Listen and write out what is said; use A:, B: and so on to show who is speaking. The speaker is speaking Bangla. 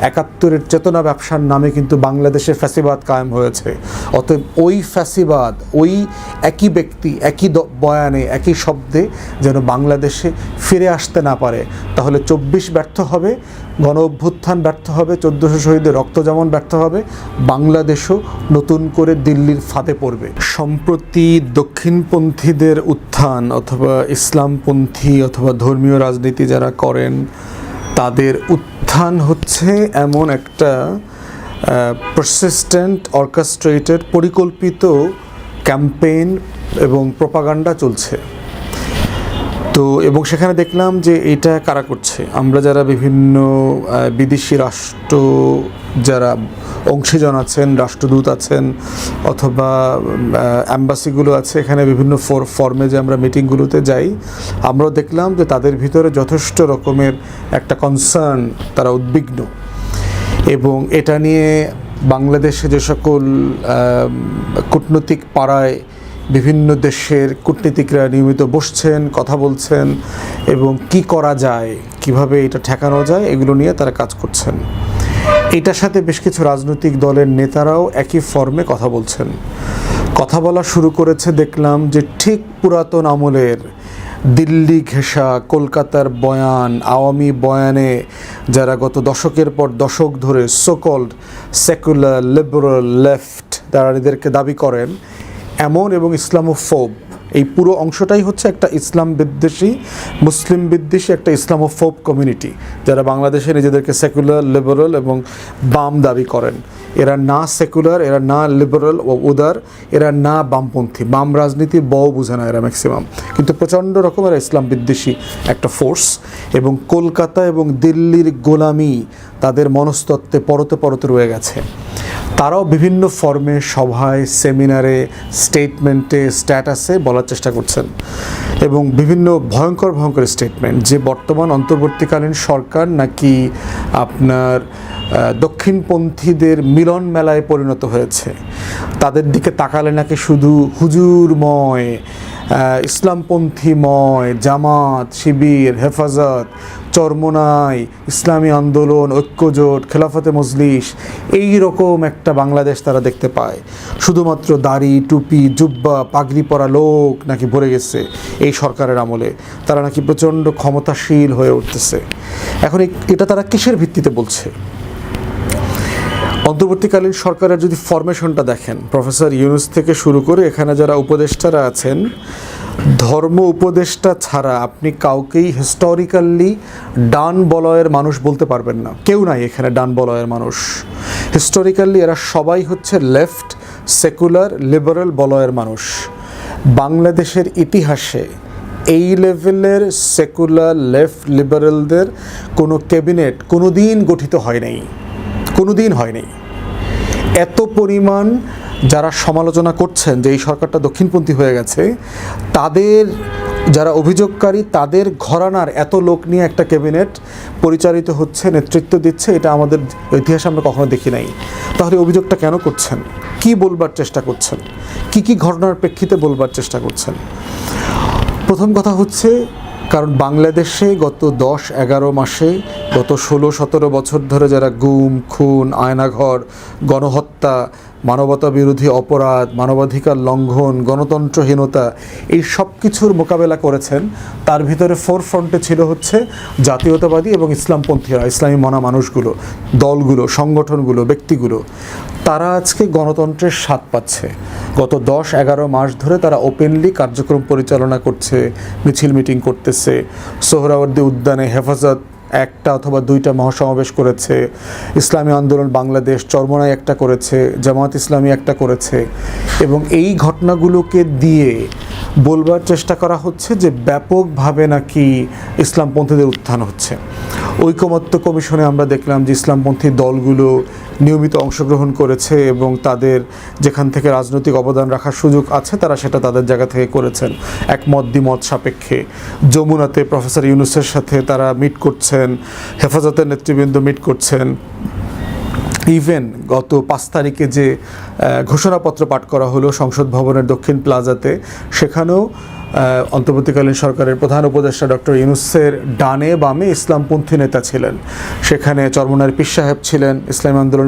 A: একাত্তরের চেতনা ব্যবসার নামে কিন্তু বাংলাদেশে ফ্যাসিবাদ কায়েম হয়েছে। অতএব ওই ফ্যাসিবাদ, ওই একই ব্যক্তি, একই বয়ানে, একই শব্দে যেন বাংলাদেশে ফিরে আসতে না পারে। তাহলে চব্বিশ ব্যর্থ হবে, গণ অভ্যুত্থান ব্যর্থ হবে, চোদ্দোশো শহীদের রক্ত যেমন ব্যর্থ হবে, বাংলাদেশও নতুন করে দিল্লির ফাঁদে পড়বে। সম্প্রতি দক্ষিণপন্থীদের উত্থান অথবা ইসলামপন্থী অথবা ধর্মীয় রাজনীতি যারা করেন, তাদের উত্থান হচ্ছে এমন একটা পারসিস্টেন্ট অর্কেস্ট্রেটেড পরিকল্পিত ক্যাম্পেইন এবং প্রপাগান্ডা চলছে। তো, এবং সেখানে দেখলাম যে এটা কারা করছে? আমরা যারা বিভিন্ন বিদেশি রাষ্ট্র যারা অংশীজন আছেন, রাষ্ট্রদূত আছেন, অথবা অ্যাম্বাসিগুলো আছে, এখানে বিভিন্ন ফর ফর্মে যে আমরা মিটিংগুলোতে যাই, আমরাও দেখলাম যে তাদের ভিতরে যথেষ্ট রকমের একটা কনসার্ন তারা উদ্বিগ্ন। এবং এটা নিয়ে বাংলাদেশে যে সকল কূটনৈতিক পাড়ায় বিভিন্ন দেশের কূটনীতিকরা নিয়মিত বসছেন, কথা বলছেন এবং কি করা যায়, কীভাবে এটা ঠেকানো যায়, এগুলো নিয়ে তারা কাজ করছেন। এটার সাথে বেশ কিছু রাজনৈতিক দলের নেতারাও একই ফর্মে কথা বলছেন। কথা বলা শুরু করেছে দেখলাম যে ঠিক পুরাতন আমলের দিল্লি ঘেঁষা কলকাতার বয়ান, আওয়ামী বয়ানে যারা গত দশকের পর দশক ধরে সোকল্ড সেকুলার লিবারাল লেফট তারা নিজেদেরকে দাবি করেন এমন এবং ইসলামোফোব, এই পুরো অংশটাই হচ্ছে একটা ইসলাম বিদ্বেষী, মুসলিম বিদ্বেষী একটা ইসলামোফোব কমিউনিটি যারা বাংলাদেশে নিজেদেরকে সেকুলার লিবারাল এবং বাম দাবি করেন। এরা না সেকুলার এরা না লিবারাল ও উদার, এরা না বামপন্থী। বাম রাজনীতি বও বুঝে না এরা ম্যাক্সিমাম কিন্তু প্রচণ্ড রকমের ইসলাম বিদ্বেষী একটা ফোর্স এবং কলকাতা এবং দিল্লির গোলামি তাদের মনস্তত্ত্বে পরতে পরতে রয়ে গেছে। তারাও বিভিন্ন ফর্মে, সভায়, সেমিনারে, স্টেটমেন্টে, স্ট্যাটাসে বলার চেষ্টা করছেন এবং বিভিন্ন ভয়ঙ্কর ভয়ঙ্কর স্টেটমেন্ট যে বর্তমান, অন্তর্বর্তীকালীন সরকার নাকি আপনার দক্ষিণপন্থীদের মিলন মেলায় পরিণত হয়েছে। তাদের দিকে তাকালে নাকি শুধু হুজুরময় ইসলামপন্থীময় জামাত, শিবির, হেফাজত, চরমোনাই, ইসলামী আন্দোলন, ঐক্যজোট, খেলাফতে মজলিস, এই রকম একটা বাংলাদেশ তারা দেখতে পায়। শুধুমাত্র দাড়ি, টুপি, জুব্বা, পাগড়ি পরা লোক নাকি ভরে গেছে এই সরকারের আমলে। তারা নাকি প্রচণ্ড ক্ষমতাশীল হয়ে উঠতেছে। এখন এটা তারা কিসের ভিত্তিতে বলছে? অন্তর্বর্তীকালীন সরকারের যদি ফরমেশনটা দেখেন, প্রফেসর ইউনুস থেকে শুরু করে এখানে যারা উপদেষ্টারা আছেন, ধর্ম উপদেষ্টা ছাড়া আপনি কাউকেই হিস্টোরিক্যালি ডান বলয়ের মানুষ বলতে পারবেন না। কেউ নাই এখানে ডান বলয়ের মানুষ। হিস্টোরিক্যালি এরা সবাই হচ্ছে লেফট সেকুলার লিবারাল বলয়ের মানুষ। বাংলাদেশের ইতিহাসে এই লেভেলের সেকুলার লেফট লিবারেলদের কোনো ক্যাবিনেট কোনো দিন গঠিত হয় নাই। কোনো দিন হয়নি। এত পরিমাণ যারা সমালোচনা করছেন যে এই সরকারটা দক্ষিণপন্থী হয়ে গেছে, তাদের যারা অভিযোগকারী, তাদের ঘরানার এত লোক নিয়ে একটা ক্যাবিনেট পরিচালিত হচ্ছে, নেতৃত্ব দিচ্ছে, এটা আমাদের ইতিহাসে আমরা কখনো দেখি নাই। তাহলে অভিযোগটা কেন করছেন? কি বলবার চেষ্টা করছেন? কি কি ঘটনার প্রেক্ষিতে বলবার চেষ্টা করছেন? প্রথম কথা হচ্ছে কারণ বাংলাদেশে গত দশ, এগারো মাসে, গত ষোলো, সতেরো বছর ধরে যারা গুম, খুন, আয়নাঘর, গণহত্যা মানবতা বিরোধী অপরাধ, মানবাধিকার লঙ্ঘন, গণতন্ত্রহীনতা এই সব কিছুর মোকাবেলা করেছেন। তার ভিতরে ফোর ফ্রন্টে ছিল হচ্ছে জাতীয়তাবাদী এবং ইসলামপন্থীরা ইসলামী মনা মানুষগুলো, দলগুলো, সংগঠনগুলো, ব্যক্তিগুলো। তারা আজকে গণতন্ত্রের স্বাদ পাচ্ছে। গত দশ এগারো মাস ধরে তারা ওপেনলি কার্যক্রম পরিচালনা করছে, মিছিল মিটিং করতেছে, সোহরাওয়ার্দী উদ্যানে হেফাজত একটা অথবা দুইটা মহাসমাবেশ করেছে, ইসলামী আন্দোলন বাংলাদেশ চরমনায় একটা করেছে জামাত ইসলামী একটা করেছে এবং এই ঘটনাগুলোকে দিয়ে বলবার চেষ্টা করা হচ্ছে যে ব্যাপকভাবে নাকি ইসলামপন্থীদের উত্থান হচ্ছে। ঐকমত্য কমিশনে আমরা দেখলাম যে ইসলামপন্থী দলগুলো নিয়মিত অংশগ্রহণ করেছে এবং তাদের যেখান থেকে রাজনৈতিক অবদান রাখার সুযোগ আছে, তারা সেটা তাদের জায়গা থেকে করেছেন। একমত দ্বিমত সাপেক্ষে যমুনাতে প্রফেসর ইউনুসের সাথে তারা মিট করছেন, হেফাজতের নেতৃবৃন্দ মিট করছেন। ইভেন গত পাঁচ তারিখে যে ঘোষণাপত্র পাঠ করা হলো সংসদ ভবনের দক্ষিণ প্লাজাতে, সেখানেও অন্তর্বর্তীকালীন সরকারের প্রধান উপদেষ্টা ডক্টর ইউনুসের ডানে বামে ইসলামপন্থী নেতা ছিলেন। সেখানে চরমনার পীর সাহেব ছিলেন, ইসলাম আন্দোলন